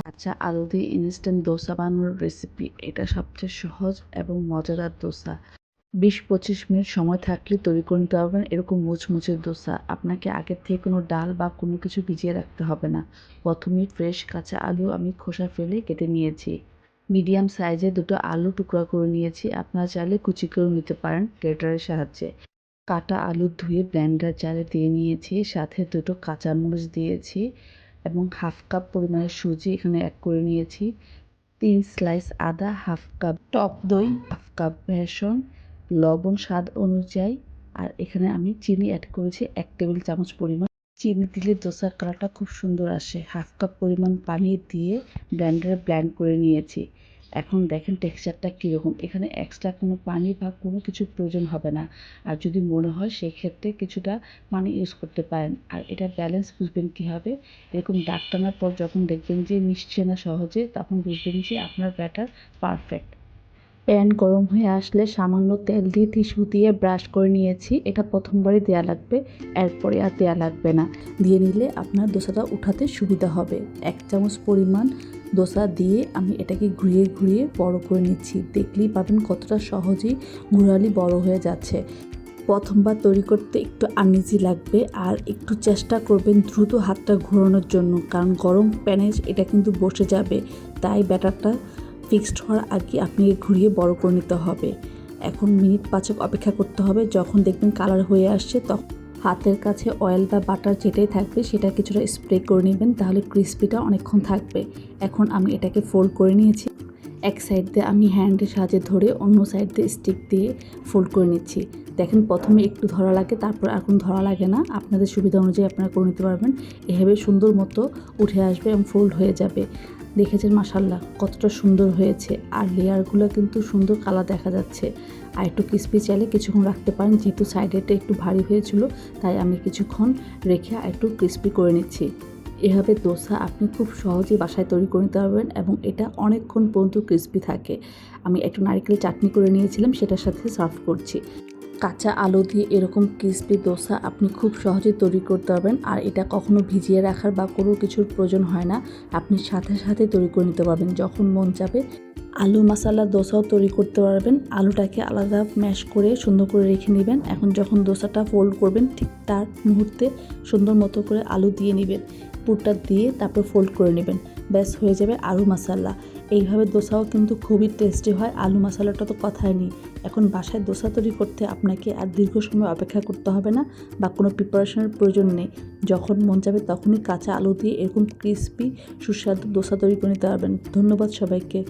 কাঁচা আলু দিয়ে ইনস্ট্যান্ট দোসা বানানোর রেসিপি এটা সবচেয়ে সহজ এবং মজাদার দোসা। বিশ পঁচিশ মিনিট সময় থাকলে তৈরি করে নিতে পারবেন এরকম মুচমুচে দোসা। আপনাকে আগের থেকে কোনো ডাল বা কোনো কিছু ভিজিয়ে রাখতে হবে না। প্রথমেই ফ্রেশ কাঁচা আলু আমি খোসা ফেলে কেটে নিয়েছি। মিডিয়াম সাইজে দুটো আলু টুকরা করে নিয়েছি। আপনারা চাইলে কুচি করে নিতে পারেন গ্রেটারের সাহায্যে। কাটা আলু ধুয়ে ব্লেন্ডার জারে দিয়ে নিয়েছি। সাথে দুটো কাঁচামরিচ দিয়েছি। এবং হাফ কাপ পরিমাণের সুজি এখানে অ্যাড করে নিয়েছি। তিন স্লাইস আদা, হাফ কাপ টক দই, হাফ কাপ বেসন, লবণ স্বাদ অনুযায়ী। আর এখানে আমি চিনি অ্যাড করেছি, এক টেবিল চামচ পরিমাণ। চিনি দিলে দোসার কালারটা খুব সুন্দর আসে। হাফ কাপ পরিমাণ পানি দিয়ে ব্ল্যান্ডারে ব্ল্যান্ড করে নিয়েছি। এখন দেখেন টেক্সচারটা কীরকম। এখানে এক্সট্রা কোনো পানি বা কোনো কিছু প্রয়োজন হবে না। আর যদি মনে হয় সেই ক্ষেত্রে কিছুটা পানি ইউজ করতে পারেন। আর এটা ব্যালেন্স বুঝবেন কীভাবে? এরকম দাগ টানার পর যখন দেখবেন যে মিশছে না সহজে, তখন বুঝবেন যে আপনার ব্যাটার পারফেক্ট প্যান গরম হয়ে আসলে সামান্য তেল দিয়ে টিস্যু দিয়ে ব্রাশ করে নিয়েছি। এটা প্রথমবারই দেওয়া লাগবে, এরপরে আর দেওয়া লাগবে না। দিয়ে নিলে আপনার দোসাটা উঠাতে সুবিধা হবে। এক চামচ পরিমাণ দোসা দিয়ে আমি এটাকে ঘুরিয়ে ঘুরিয়ে বড় করে নিচ্ছি। দেখলেই পাবেন কতটা সহজেই ঘুরালি বড় হয়ে যাচ্ছে। প্রথমবার তৈরি করতে একটু আনইজি লাগবে আর একটু চেষ্টা করবেন দ্রুত হাতটা ঘোরানোর জন্য, কারণ গরম প্যানে এটা কিন্তু বসে যাবে। তাই ব্যাটারটা ফিক্সড হওয়ার আগে আপনি ঘুরিয়ে বড় করে নিতে হবে। এখন মিনিট পাঁচক অপেক্ষা করতে হবে, যখন দেখবেন কালার হয়ে আসছে তখন হাতের কাছে অয়েল বা বাটার যেটাই থাকবে সেটা কিছুটা স্প্রে করে নেবেন, তাহলে ক্রিস্পিটা অনেকক্ষণ থাকবে। এখন আমি এটাকে ফোল্ড করে নিয়েছি। এক সাইড দিয়ে আমি হ্যান্ডের সাহায্যে ধরে অন্য সাইড দিয়ে স্টিক দিয়ে ফোল্ড করে নিচ্ছি। দেখেন, প্রথমে একটু ধরা লাগে, তারপর এখন ধরা লাগে না। আপনাদের সুবিধা অনুযায়ী আপনারা করে নিতে পারবেন। এভাবে সুন্দর মতো উঠে আসবে এবং ফোল্ড হয়ে যাবে। দেখেছেন মাসাল্লাহ কতটা সুন্দর হয়েছে। আর লেয়ারগুলো কিন্তু সুন্দর কালার দেখা যাচ্ছে। আর একটু ক্রিস্পি চাইলে কিছুক্ষণ রাখতে পারেন, যেহেতু সাইডেটা একটু ভারী হয়েছিল, তাই আমি কিছুক্ষণ রেখে একটু ক্রিস্পি করে নিচ্ছি। এভাবে দোসা আপনি খুব সহজেই বাসায় তৈরি করে নিতে পারবেন এবং এটা অনেকক্ষণ পর্যন্ত ক্রিস্পি থাকে। আমি একটু নারকেল চাটনি করে নিয়েছিলাম, সেটার সাথে সার্ভ করছি। কাঁচা আলু দিয়ে এরকম ক্রিস্পি দোসা আপনি খুব সহজেই তৈরি করতে পারবেন। আর এটা কখনো ভিজিয়ে রাখার বা কোনো কিছুর প্রয়োজন হয় না। আপনি সাথে সাথে তৈরি করে নিতে পারবেন। যখন মন চাবে আলু মশালা দোসাও তৈরি করতে পারবেন। আলুটাকে আলাদা ম্যাশ করে সুন্দর করে রেখে নেবেন। এখন যখন দোসাটা ফোল্ড করবেন, ঠিক তার মুহূর্তে সুন্দর মতো করে আলু দিয়ে নেবেন। পুরটা দিয়ে তারপর ফোল্ড করে নেবেন। ব্যাস হয়ে যাবে আলু মশালা। এইভাবে দোসাও কিন্তু খুবই টেস্টি হয়, আলু মশালাটা তো কথাই নেই। এখন বাসায় দোসা তৈরি করতে আপনাকে আর দীর্ঘ সময় অপেক্ষা করতে হবে না বা কোনো প্রিপারেশনের প্রয়োজন নেই। যখন মন যাবে তখনই কাঁচা আলু দিয়ে এরকম ক্রিস্পি সুস্বাদু দোসা তৈরি করে নিতে পারবেন। ধন্যবাদ সবাইকে।